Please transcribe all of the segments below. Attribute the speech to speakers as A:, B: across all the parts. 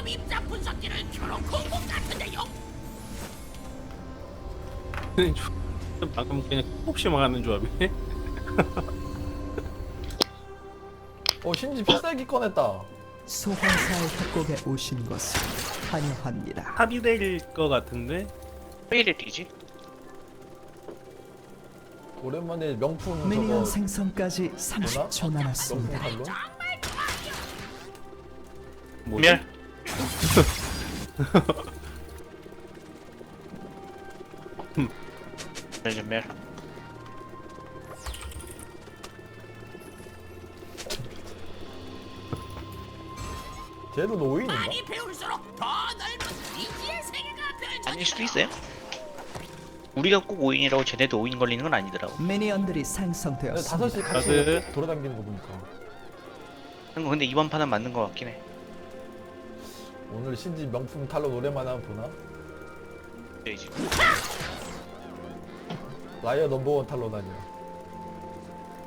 A: 위험 입자 분석기를 켜놓고 온것 같은데요.
B: 방금 그냥 혹시 망하는 조합이네.
C: 어 신지 필살기 꺼냈다
D: 소환사의 협곡에 오신 것을 환영합니다.
B: 합이 될것 같은데.
E: 왜 이래 뛰지?
C: 오랜만에 명품
D: 미니언
C: 저거
D: 생성까지
C: 뭐나?
D: 30초
C: 명품
D: 남았습니다.
C: 칼로
B: 뭐지?
E: 멸. 멸좀 멸.
C: 쟤도 노인인가?
A: 많이 배울수록 더 넓은 미지의 세계가 펼쳐져.
E: 아닐 수도 있어요. 우리가 꼭 5인이라고 쟤네도 5인 걸리는 건 아니더라고.
D: 미니언들이
C: 근데
D: 생성되었습니다.
C: 다섯이 같이
B: 다들-
C: 돌아다니는 거 보니까
E: 근데 이번 판은 맞는 거 같긴 해.
C: 오늘 신지 명품 탈로 노래만 하면 보나?
E: 네, 지금.
C: 라이어 넘버원 탈로 다녀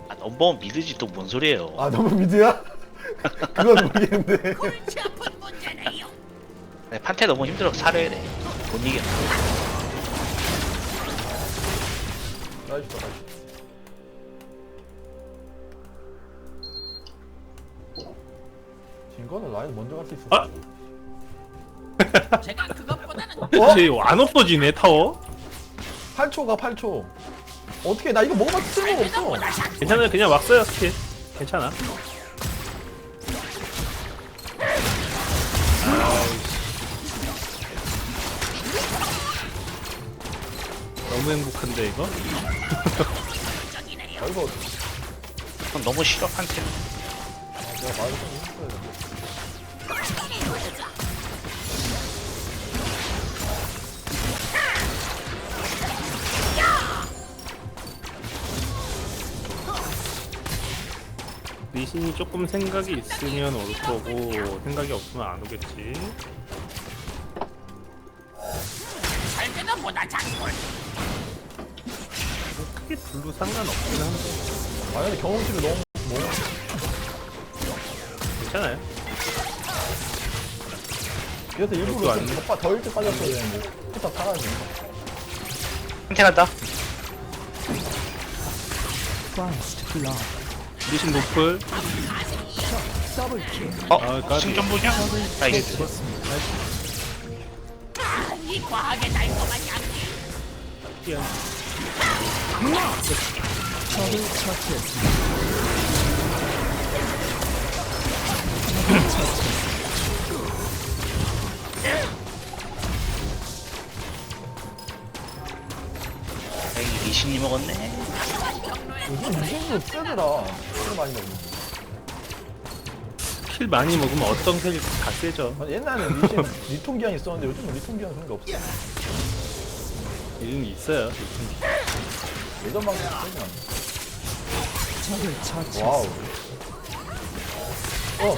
E: 아 넘버원 믿으지 또 뭔 소리예요.
C: 아 너무 미드야? 그건 모르겠는데
A: 골치 아픈 문제네요.
E: 네, 판테 너무 힘들어 살아야 돼. 못 이겨.
C: 나이스 나이스 진 거는 라이어 먼저 갈 수 있어
B: 아!
A: 제가 그것보다는
C: 어?
B: 쟤안 없어지네 타워.
C: 8초가 8초 어떻게 나 이거 먹어봤자 쓸모가 없어
A: 보다
B: 괜찮아요. 그냥 막 써요 스킬. 괜찮아. 너무 행복한데 이거?
C: 아 이거
E: 그건 너무 싫어 판테.
C: 아, 내가 말을 좀 했어야 돼
B: 리신이 조금 생각이 있으면 올 거고 생각이 없으면 안 오겠지.
A: 설계도 보다 작골.
B: 뭐 크게 둘로 상관없긴 한데
C: 아 근데 경험치를 너무 뭐
B: 괜찮아요.
C: 그래서 일부러 안좀 더, 빠- 더 일찍 빠졌어야 되는데 후딱 사라지
E: 판테 간다.
B: 리신 노플.
E: 어?
B: 아, 까비.
E: 승전보냐? 나이스.
A: 아, 이 과하게 달콤한 향기.
B: 피한.
D: 적을 처치했습니다. 적을 처치했습니다.
E: 에이 리신이 먹었네.
C: 요즘 무슨 세더라 술 많이 먹는
B: 킬 많이 먹으면 어떤 킬다 세죠.
C: 아, 옛날에는 리신 리통기한 있었는데 요즘은 리통기한 그런 게 없어
B: 이름이 있어요. 리신.
C: 예전만큼 세진 않네. 와우 어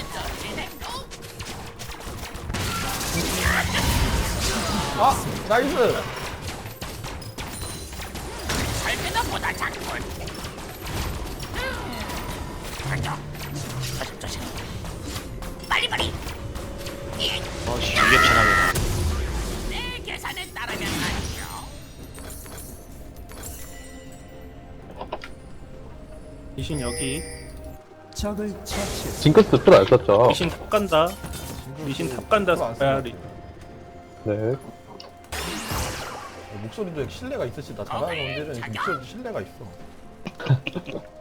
C: 아! 나이스!
A: 설계도 보다 작골. 가자. 가자, 조심. 빨리 빨리. 예,
E: 어씨 유력천하네.
A: 내 계산에 따르면 말이죠.
B: 리신 여기.
D: 적을 처치했습니다.
F: 징크스 썼죠?
B: 리신 탑 간다. 리신 탑 간다.
C: 안
B: 야,
C: 쓰네.
B: 리...
F: 네.
C: 목소리도 신뢰가 있으시다 잘하는 언제는 목소리도 신뢰가 있어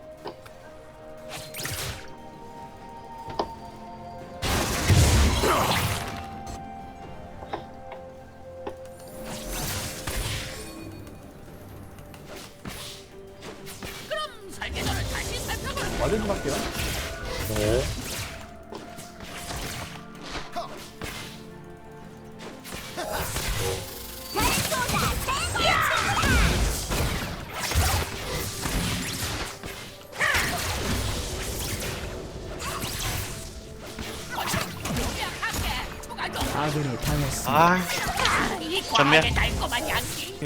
D: 아군이 당했습니다.
E: 아, 전멸.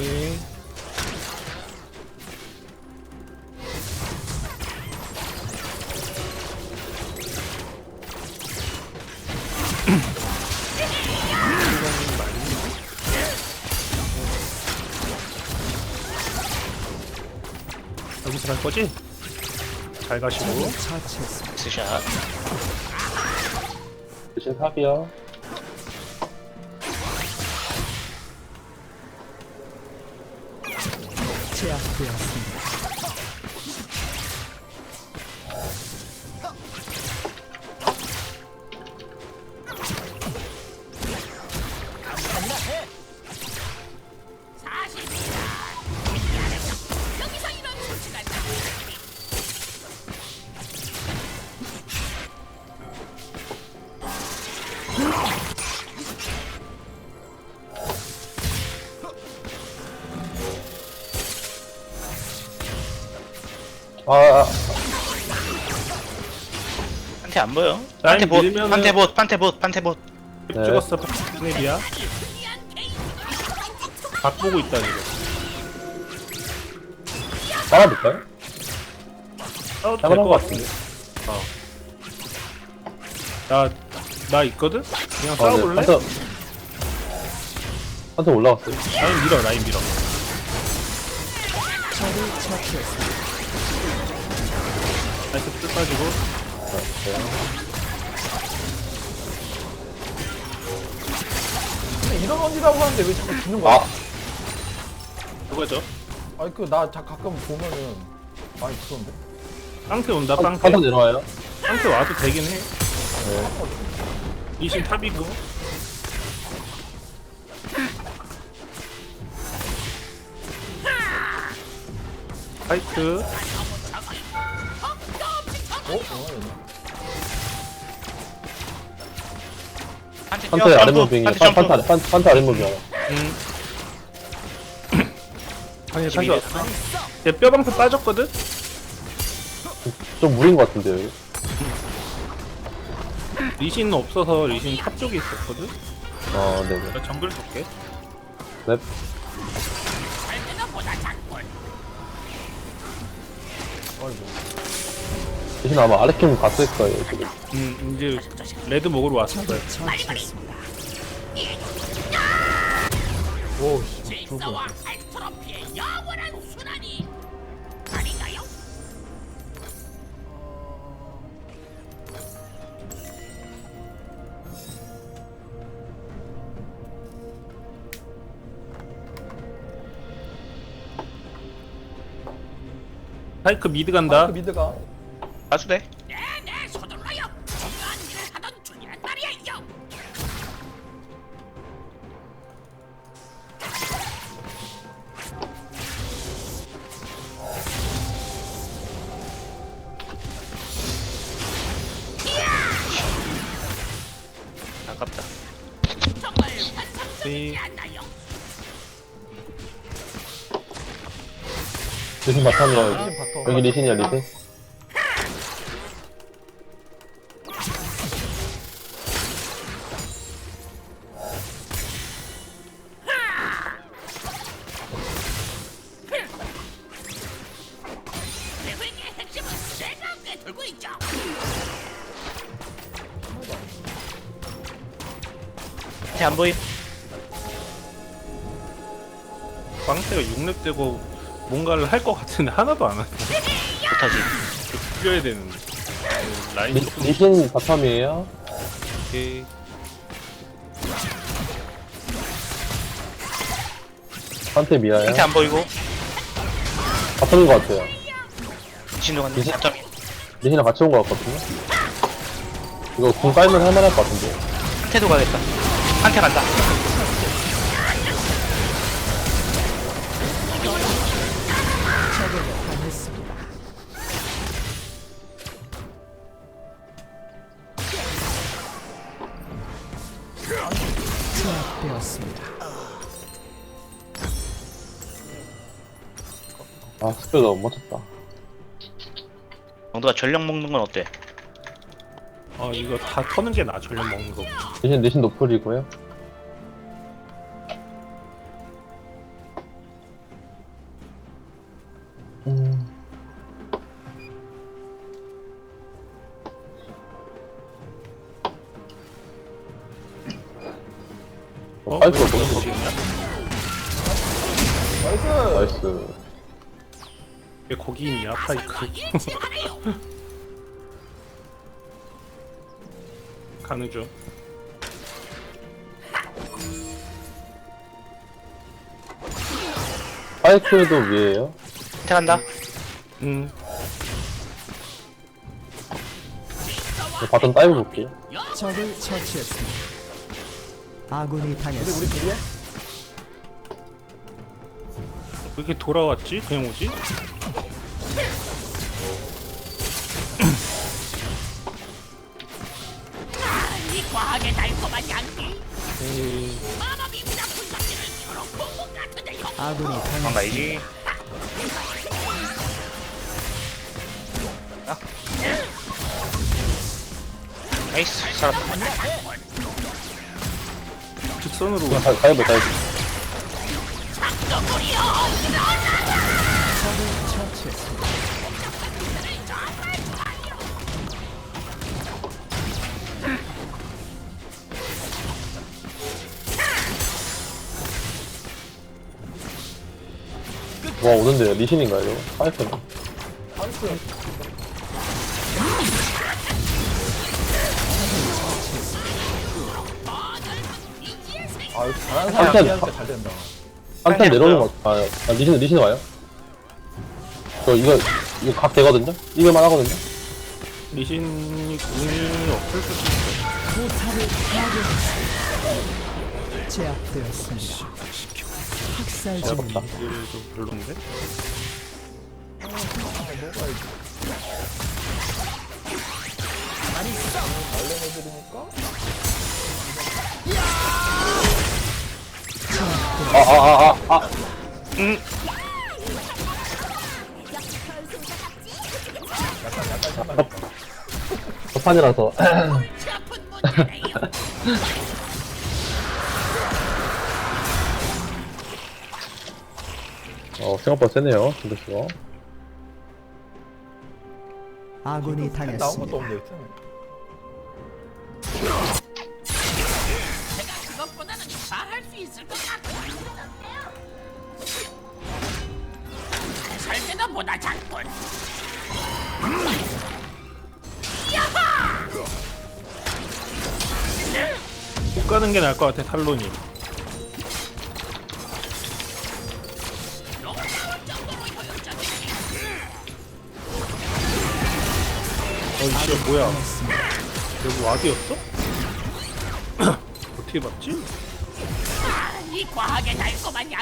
A: 예.
B: 여기서 갈 거지? 잘 가시고.
D: 처치했습니다.
E: 스샷.
F: 대신 합이요.
D: 제압되
E: 판테 안 보여?
B: 라인
E: 판테 봇,
B: 밀면은-
E: 판테 봇, 판테 봇, 판테 봇.
F: 네.
B: 찍었어. 스냅이야. 각 보고 있다 지금.
F: 빨아볼까요?
B: 싸워도
F: 잡아놓은
B: 될것
F: 것
B: 같은데. 어. 나, 나 있거든? 그냥
F: 아, 네.
B: 싸워볼래?
F: 한테, 한테 올라갔어요.
B: 라인 밀어, 라인 밀어. 나이스 뜯 빠지고.
C: 근데 이런 언니라고 하는데 왜 자꾸 지는 거야?
F: 아,
B: 그거죠?
C: 아니 그나 가끔 보면은 많이 그런데.
B: 깡패 온다,
F: 한-
B: 깡패.
F: 한테 내려와요.
B: 깡패 와도 되긴 해.
F: 네.
B: 이신 탑이고. 파이트.
C: 어? 어?
E: 판테
F: 한테
E: 점프,
F: 아랫무빙이,
E: 판테
F: 판-
E: 점프.
F: 판테, 판- 판테 아랫무빙이야.
B: 음. 아니, 자기 왔어. 얘 뼈방패 빠졌거든?
F: 좀 무린 것 같은데요, 여기.
B: 리신은 없어서 리신 탑 쪽에 있었거든?
F: 아, 네네.
B: 나 정글 볼게.
F: 넵. 대신 아마 아래캠 갔을 거예요, 지금.
B: 음, 이제 레드 먹으러 왔을
D: 처치했습니다.
C: 오 씨. 죽을
A: 질서와
C: 뻔.
A: 알트로피의 영원한 순환이 아닌가요?
B: 파이크 미드 간다.
C: 그 미드가
E: 가수 돼.
A: 네네 서둘러요. 중요한 일을 하던 중이란 말이에요.
E: 아깝다.
A: 정말 환상적이지
B: 네.
A: 않나요?
F: 리신 바텀이야, 여기. 여기 리신이야, 리신.
E: 판테 안 보임?
B: 광태가 6렙 되고 뭔가를 할 것 같은데 하나도 안 하네.
E: 못하지.
B: 풀려야 되는데. 그 라인
F: 리,
B: 조금
F: 리신 바텀이에요.
B: 이렇게
F: 한테 미아요.
E: 판테 안 보이고.
F: 바텀인 것 같아요.
E: 갔네.
F: 이제-
E: 4점이.
F: 리신이랑 같이 온 것 같거든요. 이거 궁 깔면 할만할 것 같은데.
E: 판테도 가겠다. 판테
D: 간다. 제압되었습니다.
F: 아, 스킬 너무 멋졌다.
E: 정도가 전력 먹는 건 어때?
B: 어 이거 다 터는 게 나. 전력 먹는 거.
F: 리신, 리신 노플이고요. 음. 어, 파이프가
B: 왜
F: 너무
B: 거기 있냐?
C: 나이스.
B: 왜 거기 있냐 파이크. 가는 중
F: 파이크도 위에요.
E: 선택한다.
B: 음,
F: 바텀 다이브 볼게요.
D: 적을 처치했습니다. 아군이 당했습니다.
B: 왜 이렇게 돌아왔지? 그냥 오지?
A: 이 과하게 달콤한 향기.
B: 에이,
A: 마법입니다. 분석기를 서로 공공 같은데 형.
D: 아군이 당했습니다.
E: 도망가야지. 아. 나이스 살았다.
B: 직선으로
F: 다이브 다이브.
D: 적을 처치했습
F: 와 오는데요. 리신인가요? 이거? 파이크는.
C: 아 이거 잘하는 사람 피하니까 잘 된다
F: 한편 내려오는 거. 아, 아 리신 리신 와요. 저 이거 이거 각 되거든요. 이길만 하거든요.
B: 리신이 궁이 없을 수도 있어
D: 포탑을 파괴했습니다. 제압되었습니다. 학살 중입니다.
B: 이게 좀 별론데?
F: 아아아 아 아.
B: 음,
F: 첫판이라서 어 생각보다 세네요. 근데수가.
D: 아군이
C: 나온 것도
D: 당했습니다.
C: 없는데 그치?
A: 제가 그것보다는 잘할 수 있을 것 같아요. 살 때도 보다 작군.
B: 못 가는 게 나을 것 같아 탈론이 이씨 뭐야 여기 와드였어? 어떻게 봤지?
A: 이 과하게 달콤한. 이야!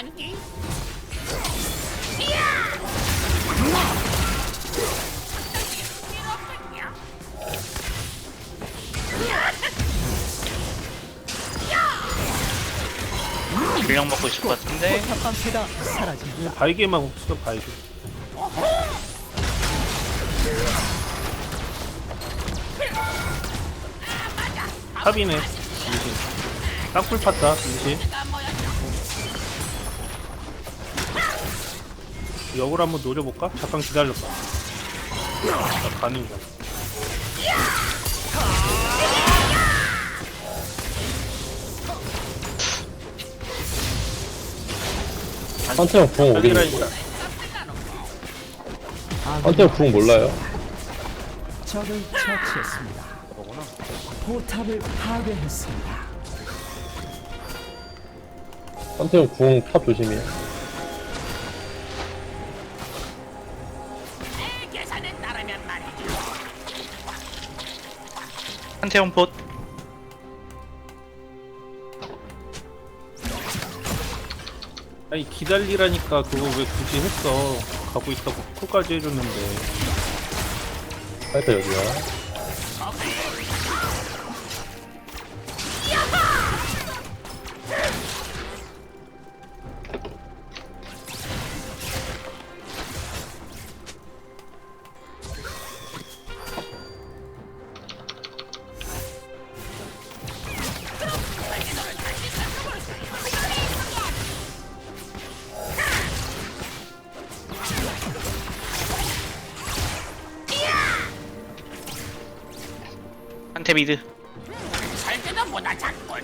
E: 균형 먹고 있을 것 같은데.
D: 포탑 방패가 사라집니다.
B: 바이게만 없어 바이 탑이네 리신 땅굴 팠다
A: 뭐였죠?
B: 역을 한번 노려볼까? 잠깐 기다려봐 나 가는 중
F: 한태형 궁 어디 있는
B: 여기라니까
F: 한태형 궁 몰라요.
D: 적을 처치했습니다. 포탑을 파괴했습니다.
F: 한태형 궁탑
A: 말이죠.
E: 한태용 봇.
B: 아니 기다리라니까 그거 왜 굳이 했어 가고 있다고 콜까지 해줬는데
F: 파이크 여기야.
E: 미드.
A: 절대나 보다 작군.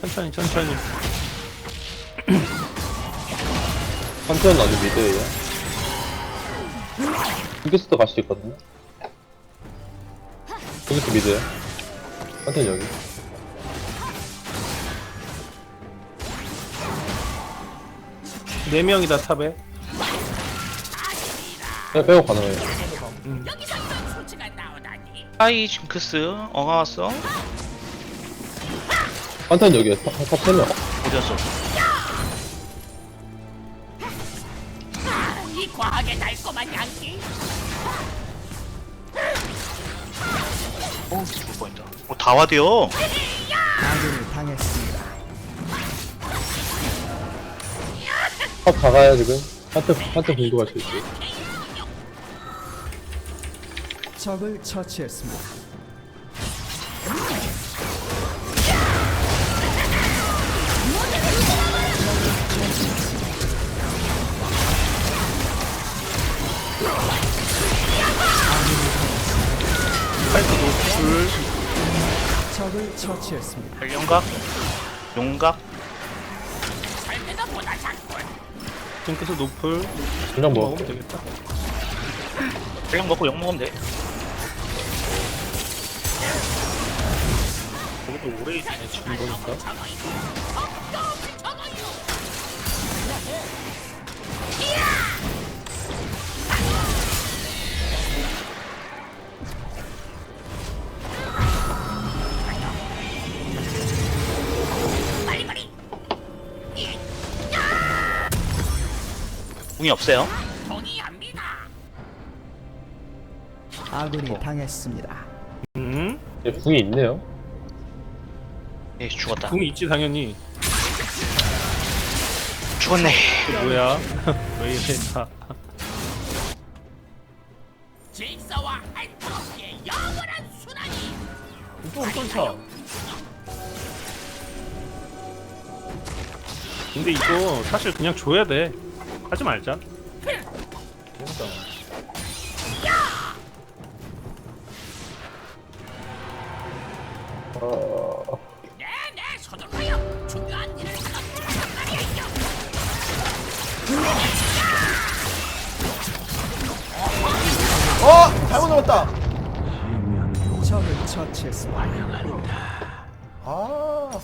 B: 천천히 천천히.
F: 천천 아주 미드예요. 핑크스도 갈 수 있거든요. 핑크스 미드예요. 한편 여기.
B: 네 명이다 탑에
F: 그냥 빼고 가능해요.
A: 소치가 나오다니.
E: 하이 징크스 엉아 왔어
F: 한편 여기에 탑, 탑 3명.
E: 어디였어 다어 다와돼요
D: 아군이 당했습니다.
F: 탑 가가야 지금. 한편 공도 갈수 있고.
D: 적을 처치했습니다. 처치했습니다.
E: 용각
A: 작군.
B: 징크스 노플
F: 그냥 뭐.
B: 먹으면 되겠다
E: 별령 먹고 용 먹으면 돼
B: 거기도 오래 있네 지금 보니까
E: 궁이 없어요.
D: 아군이 당했습니다.
B: 음?
F: 얘 궁이 있네요.
E: 예 죽었다
B: 궁이 있지 당연히
E: 죽었네
B: 뭐야 왜 이래 다
A: 질서와 엔트로피의 영원한 순환이.
C: 좀 쫓아.
B: 근데 이거 사실 그냥 줘야 돼 하지 말자.
A: 네네 서둘러요. 중요한 일을 서둘러란 말이에요.
C: 어! 잘못 넣었다!
D: 적을 처치했습니다.
C: 아.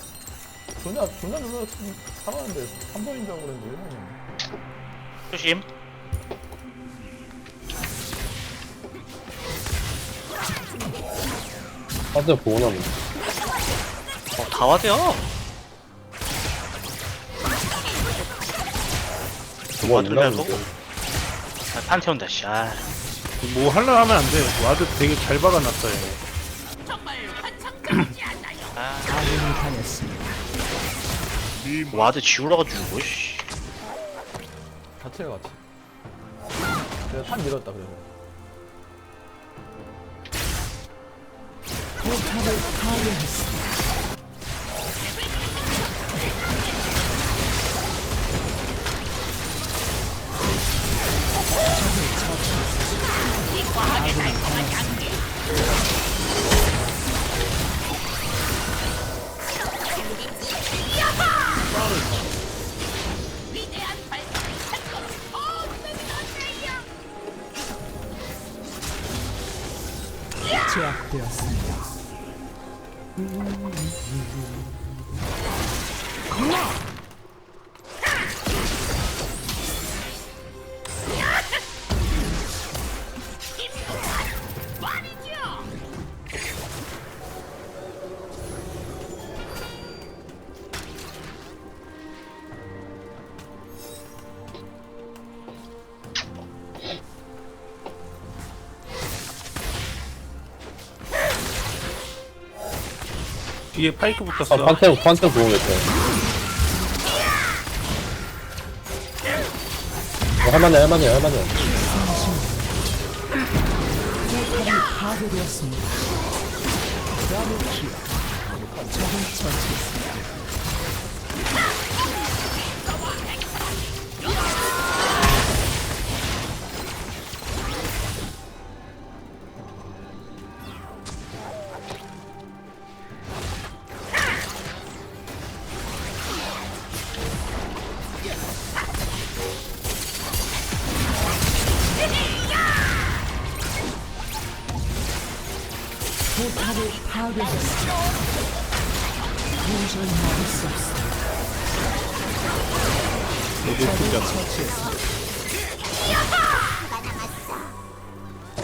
C: 존나, 존나 눌러 살았는데, 한 번인 줄 알고 그랬는데.
E: 조심
F: 보고 나면.
E: 어 다와돼요
F: 그거
E: 와드를 잘
F: 있나?
E: 보고 아, 판테온다 씨아
B: 뭐 하려 하면 안 돼 와드 되게 잘 박아놨어요?
E: 아,
D: 아군이 당했습니다.
E: 와드 지우러가지고 씨
C: 해, 같이. 내가 탄 밀었다, 그래서.
D: 포탑을 파괴했습니다.
A: 이 과하게 달콤한 향기.
D: 되었습니다.
A: 말이죠.
B: 뒤에 파이크
F: 아,
B: 붙었어
F: 판테온, 판테온 보고겠어요. 어, 할만해, 할만해, 할만해.
D: 파괴되었습니다. 더블 킬. 적을 처치했습니다.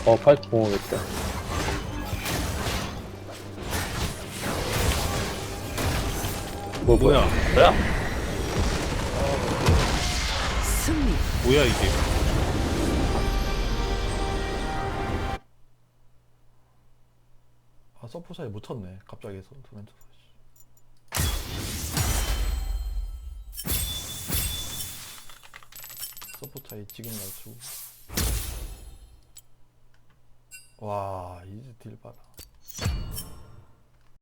F: 어, 파이트 공허겠다. 뭐,
B: 뭐야?
E: 뭐야?
D: 승리.
B: 뭐야 이게?
C: 아 서포 차이 못 쳤네 갑자기 해서 도멘토 서포 차이 지금 낮추고. 와 이제 딜 봐라